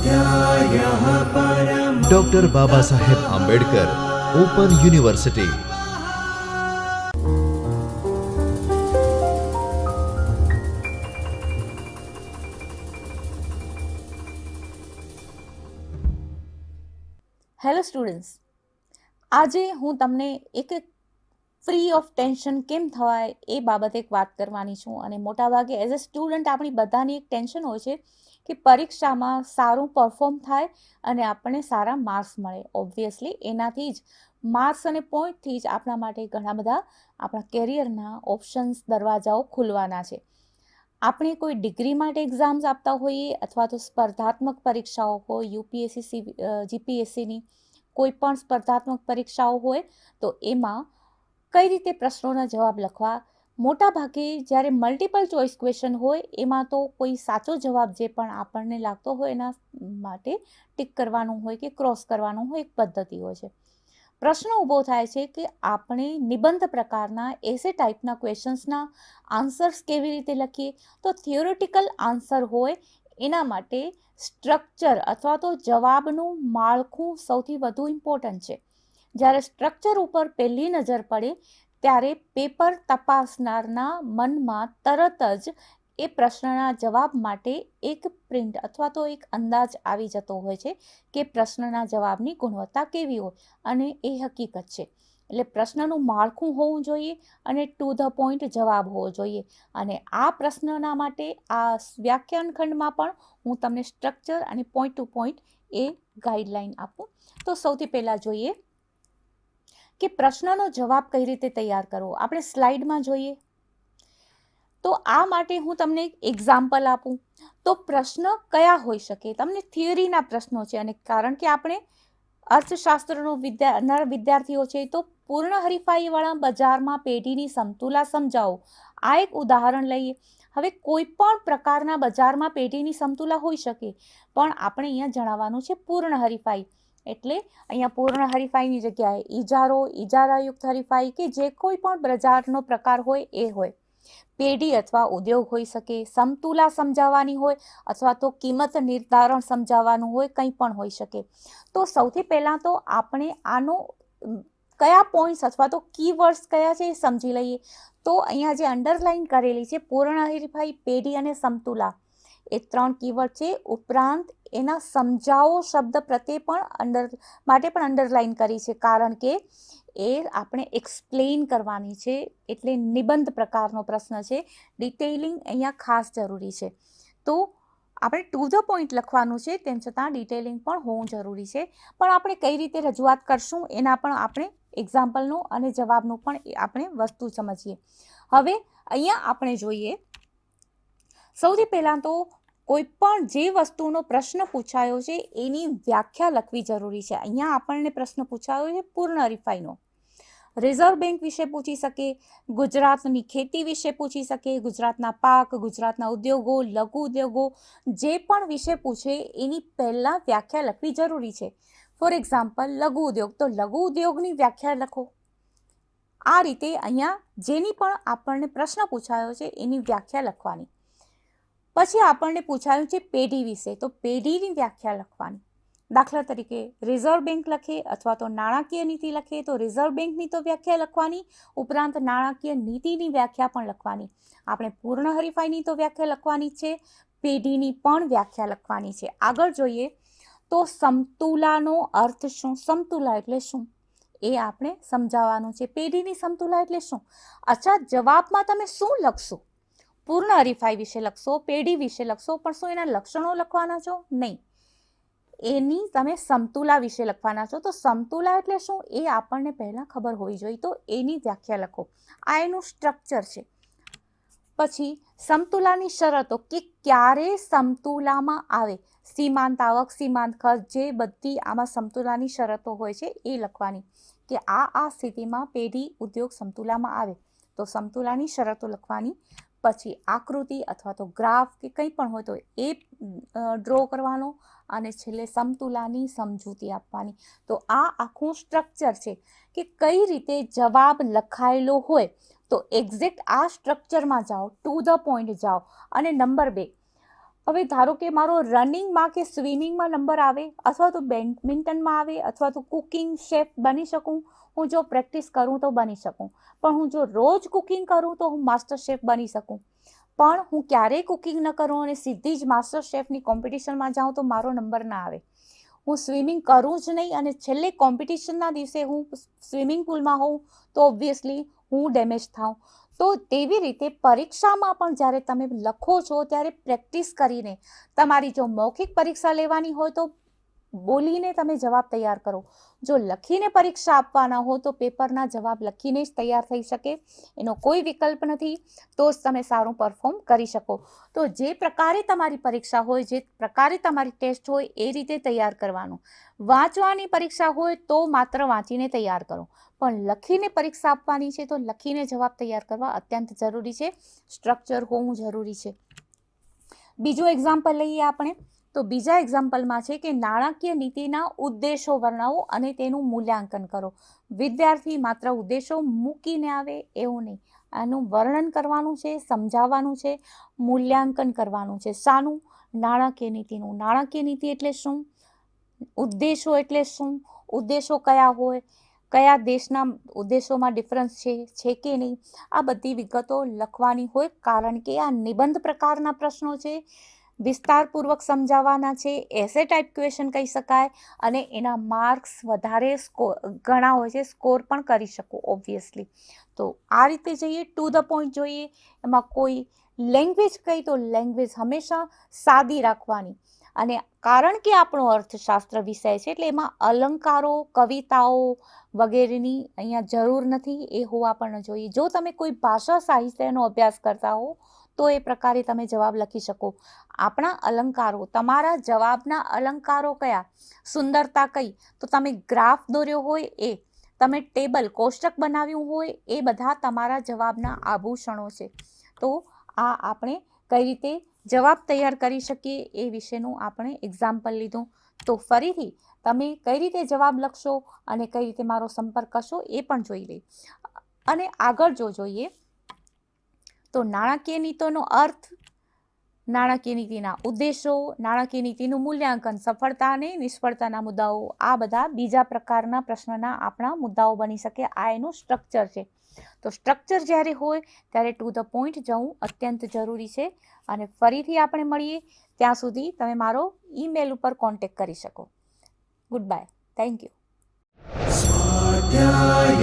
स्वाध्यायः परम doctor Baba Saheb Ambedkar open university hello students આજે હું તમને એક ફ્રી ઓફ ટેન્શન કેમ થવાય એ બાબતે એક વાત કરવાની છું. અને મોટાભાગે એઝ અ સ્ટુડન્ટ આપણી બધાની એક ટેન્શન હોય છે કે પરીક્ષામાં સારું પરફોર્મ થાય અને આપણને સારા માર્ક્સ મળે. ઓબ્વિયસલી એનાથી જ માર્ક્સ અને પોઈન્ટથી જ આપણા માટે ઘણા બધા આપણા કેરિયરના ઓપ્શન્સ દરવાજાઓ ખુલવાના છે. આપણે કોઈ ડિગ્રી માટે એક્ઝામ્સ આપતા હોઈએ અથવા તો સ્પર્ધાત્મક પરીક્ષાઓ હોય યુપીએસસી જીપીએસસીની કોઈ પણ સ્પર્ધાત્મક પરીક્ષાઓ હોય, તો એમાં કઈ રીતે પ્રશ્નોના જવાબ લખવા? મોટાભાગે જ્યારે મલ્ટિપલ ચોઇસ ક્વેશ્ચન હોય, એમાં તો કોઈ સાચો જવાબ જે પણ આપણને લાગતો હોય એના માટે ટીક કરવાનું હોય કે ક્રોસ કરવાનું હોય, એક પદ્ધતિ હોય છે. પ્રશ્ન ઊભો થાય છે કે આપણે નિબંધ પ્રકારના એસે ટાઈપના ક્વેશ્ચન્સના આન્સર્સ કેવી રીતે લખીએ? તો થિયોરિટિકલ આન્સર હોય, એના માટે સ્ટ્રક્ચર અથવા તો જવાબનું માળખું સૌથી વધુ ઇમ્પોર્ટન્ટ છે. જ્યારે સ્ટ્રક્ચર ઉપર પહેલી નજર પડે, ત્યારે પેપર તપાસનારના મનમાં તરત જ એ પ્રશ્નના જવાબ માટે એક પ્રિન્ટ અથવા તો એક અંદાજ આવી જતો હોય છે કે પ્રશ્નના જવાબની ગુણવત્તા કેવી હોય અને એ હકીકત છે. એટલે પ્રશ્નનું માળખું હોવું જોઈએ અને ટુ ધ પોઈન્ટ જવાબ હોવો જોઈએ. અને આ પ્રશ્નના માટે આ વ્યાખ્યાન ખંડમાં પણ હું તમને સ્ટ્રક્ચર અને પોઈન્ટ ટુ પોઈન્ટ એ ગાઈડલાઈન આપું. તો સૌથી પહેલાં જોઈએ કે પ્રશ્નનો જવાબ કઈ રીતે તૈયાર કરવો? આપણે સ્લાઇડમાં જોઈએ. તો આ માટે હું તમને એક એક્ઝામ્પલ આપું. તો પ્રશ્ન કયા હોઈ શકે? તમને થિયરીના પ્રશ્નો છે અને કારણ કે આપણે અર્થશાસ્ત્રનો વિદ્યા વિદ્યાર્થીઓ છે, તો પૂર્ણ હરીફાઈવાળા બજારમાં પેઢીની સમતુલા સમજાવો. આ એક ઉદાહરણ લઈએ. હવે કોઈ પણ પ્રકારના બજારમાં પેઢીની સમતુલા હોઈ શકે, પણ આપણે અહીંયા જણાવવાનું છે પૂર્ણ હરીફાઈ. એટલે અહીંયા પૂર્ણ હરીફાઈની જગ્યાએ ઈજારો, ઈજારાયુક્ત હરીફાઈ કે જે કોઈ પણ બજારનો પ્રકાર હોય એ હોય. પેઢી અથવા ઉદ્યોગ હોઈ શકે, સમતુલા સમજાવવાની હોય અથવા તો કિંમત નિર્ધારણ સમજાવવાનું હોય, કંઈ પણ હોઈ શકે. તો સૌથી પહેલાં તો આપણે આનો કયા પોઈન્ટ્સ અથવા તો કીવર્ડ્સ કયા છે એ સમજી લઈએ. તો અહીંયા જે અંડરલાઇન કરેલી છે, પૂર્ણ હરીફાઈ, પેઢી અને સમતુલા એ ત્રણ કીવર્ડ છે. ઉપરાંત એના સમજાવો શબ્દ પ્રત્યે પણ અંડર માટે પણ અંડરલાઇન કરી છે. કારણ કે એ આપણે એક્સપ્લેન કરવાની છે. એટલે નિબંધ પ્રકારનો પ્રશ્ન છે. ડિટેલિંગ અહીંયા ખાસ જરૂરી છે. તો આપણે ટુ ધ પોઈન્ટ લખવાનું છે. તેમ છતાં ડિટેલિંગ પણ હોવું જરૂરી છે. પણ આપણે કઈ રીતે રજૂઆત કરશું એના પણ આપણે એક્ઝામ્પલનું અને જવાબનું પણ આપણે વસ્તુ સમજીએ. હવે અહીંયા આપણે જોઈએ. સૌથી પહેલાં તો કોઈ પણ જે વસ્તુનો પ્રશ્ન પૂછાયો છે, એની વ્યાખ્યા લખવી જરૂરી છે. અહીંયા આપણને પ્રશ્ન પૂછાયો છે પૂર્ણ હરીફાઈનો. રિઝર્વ બેંક વિશે પૂછી શકે, ગુજરાતની ખેતી વિશે પૂછી શકે, ગુજરાતના પાક, ગુજરાતના ઉદ્યોગો, લઘુ ઉદ્યોગો, જે પણ વિશે પૂછે, એની પહેલાં વ્યાખ્યા લખવી જરૂરી છે. ફોર એક્ઝામ્પલ, લઘુ ઉદ્યોગ. તો લઘુ ઉદ્યોગની વ્યાખ્યા લખો. આ રીતે અહીંયા જેની પણ આપણને પ્રશ્ન પૂછાયો છે, એની વ્યાખ્યા લખવાની. પછી આપણને પૂછાયું છે પેઢી વિશે. તો પેઢીની વ્યાખ્યા લખવાની. દાખલા તરીકે રિઝર્વ બેંક લખે અથવા તો નાણાકીય નીતિ લખે તો રિઝર્વ બેંકની તો વ્યાખ્યા લખવાની, ઉપરાંત નાણાકીય નીતિની વ્યાખ્યા પણ લખવાની. આપણે પૂર્ણ હરીફાઈની તો વ્યાખ્યા લખવાની છે, પેઢીની પણ વ્યાખ્યા લખવાની છે. આગળ જોઈએ તો સમતુલાનો અર્થ શું? સમતુલા એટલે શું? એ આપણે સમજાવવાનું છે. પેઢીની સમતુલા એટલે શું? અચ્છા, જવાબમાં તમે શું લખશો? પૂર્ણ હરીફાઈ વિશે લખશો, પેઢી વિશે લખશો, પણ શું એના લક્ષણો લખવાના છો? નહીં. એની તમે સમતુલા વિશે લખવાના છો. તો સમતુલા એટલે શું? એ આપણને પહેલાં ખબર હોવી જોઈએ. તો એની વ્યાખ્યા લખો. આ એનું સ્ટ્રક્ચર છે. પછી, સમતુલાની શરતો કે ક્યારે સમતુલામાં આવે. સીમાંત આવક, સીમાંત ખર્ચ, જે બધી આમાં સમતુલાની શરતો હોય છે, એ લખવાની. કે આ આ સ્થિતિમાં પેઢી ઉદ્યોગ સમતુલામાં આવે. તો સમતુલાની શરતો લખવાની. પછી આકૃતિ અથવા તો ગ્રાફ કે કંઈ પણ હોય તો એ ડ્રો કરવાનો અને છેલ્લે સમતુલાની સમજૂતી આપવાની. તો આ આખું સ્ટ્રક્ચર છે કે કઈ રીતે જવાબ લખાયેલો હોય. તો એક્ઝેક્ટ આ સ્ટ્રક્ચરમાં જાઓ ટુ ધ પોઈન્ટ જાઓ અને નંબર બે હવે ધારો કે મારો રનિંગમાં કે સ્વિમિંગમાં નંબર આવે અથવા તો બેડમિન્ટનમાં આવે અથવા તો કુકિંગ શેફ બની શકું, હું જો પ્રેક્ટિસ કરું તો બની શકું. પણ હું જો રોજ કુકિંગ કરું તો હું માસ્ટર શેફ બની શકું. પણ હું ક્યારેય કુકિંગ ન કરું અને સીધી જ માસ્ટર શેફની કોમ્પિટિશનમાં જાઉં તો મારો નંબર ના આવે. હું સ્વિમિંગ કરું જ નહીં અને છેલ્લે કોમ્પિટિશનના દિવસે હું સ્વિમિંગ પુલમાં હોઉં તો ઓબ્વિયસલી હું ડેમેજ થાઉં. તો તેવી રીતે પરીક્ષામાં પણ જ્યારે તમે લખો છો, ત્યારે પ્રેક્ટિસ કરીને તમારી જો મૌખિક પરીક્ષા લેવાની હોય તો બોલીને તમે જવાબ તૈયાર કરો. જો લખીને પરીક્ષા આપવાના હો તો પેપરના જવાબ લખીને જ તૈયાર થઈ શકે. એનો કોઈ વિકલ્પ નથી, તો જ તમે સારું પરફોર્મ કરી શકો. તો જે પ્રકારે તમારી પરીક્ષા હોય, જે પ્રકારે તમારી ટેસ્ટ હોય, એ રીતે તૈયાર કરવાનું. વાંચવાની પરીક્ષા હોય તો માત્ર વાંચીને તૈયાર કરો. પણ લખીને પરીક્ષા આપવાની છે તો લખીને જવાબ તૈયાર કરવા અત્યંત જરૂરી છે. સ્ટ્રક્ચર હોવું જરૂરી છે. બીજું એક્ઝામ્પલ લઈએ આપણે. તો બીજા એક્ઝામ્પલમાં છે કે નાણાકીય નીતિના ઉદ્દેશો વર્ણવો અને તેનું મૂલ્યાંકન કરો. વિદ્યાર્થી માત્ર ઉદ્દેશો મૂકીને આવે એવું નહીં. આનું વર્ણન કરવાનું છે, સમજાવવાનું છે, મૂલ્યાંકન કરવાનું છે. શાનું? નાણાકીય નીતિનું. નાણાકીય નીતિ એટલે શું? ઉદ્દેશો એટલે શું? ઉદ્દેશો કયા હોય? કયા દેશના ઉદ્દેશોમાં ડિફરન્સ છે? છે કે નહીં? આ બધી વિગતો લખવાની હોય કારણ કે આ નિબંધ પ્રકારના પ્રશ્નો છે. વિસ્તારપૂર્વક સમજાવવાના છે. એસે ટાઈપ ક્વેશ્ચન કહી શકાય અને એના માર્ક્સ વધારે સ્કોર ઘણા હોય છે. સ્કોર પણ કરી શકો ઓબ્વિયસલી તો આ રીતે જઈએ. ટુ ધ પોઈન્ટ જોઈએ. એમાં કોઈ લેંગ્વેજ કહી તો લેંગ્વેજ હંમેશા સાદી રાખવાની. અને કારણ કે આપણો અર્થશાસ્ત્ર વિષય છે, એટલે એમાં અલંકારો, કવિતાઓ વગેરેની અહીંયા જરૂર નથી. એ હોવા પણ જોઈએ. જો તમે કોઈ ભાષા સાહિત્યનો અભ્યાસ કરતા હો તો એ પ્રકારે તમે જવાબ લખી શકો. આપણા અલંકારો, તમારા જવાબના અલંકારો કયા? સુંદરતા કઈ? તો તમે ગ્રાફ દોર્યો હોય એ, તમે ટેબલ કોષ્ટક બનાવ્યું હોય એ બધા તમારા જવાબના આભૂષણો છે. તો આ આપણે કઈ રીતે જવાબ તૈયાર કરી શકીએ એ વિશેનું આપણે એક્ઝામ્પલ લીધું. તો ફરીથી તમે કઈ રીતે જવાબ લખશો અને કઈ રીતે મારો સંપર્ક કરશો એ પણ જોઈ લઈ અને આગળ જો જોઈએ તો નાણાકીય નીતિનો અર્થ નાણાકીય નીતિના ઉદ્દેશો નાણાકીય નીતિનું મૂલ્યાંકન, સફળતા અને નિષ્ફળતાના મુદ્દાઓ, આ બધા બીજા પ્રકારના પ્રશ્નના આપણા મુદ્દાઓ બની શકે. આ એનું સ્ટ્રક્ચર છે. તો સ્ટ્રક્ચર જ્યારે હોય, ત્યારે ટુ ધ પોઈન્ટ જવું અત્યંત જરૂરી છે. અને ફરીથી આપણે મળીએ ત્યાં સુધી તમે મારો ઈમેલ ઉપર કોન્ટેક કરી શકો. ગુડ બાય થેન્ક યુ સ્વાધ્યાય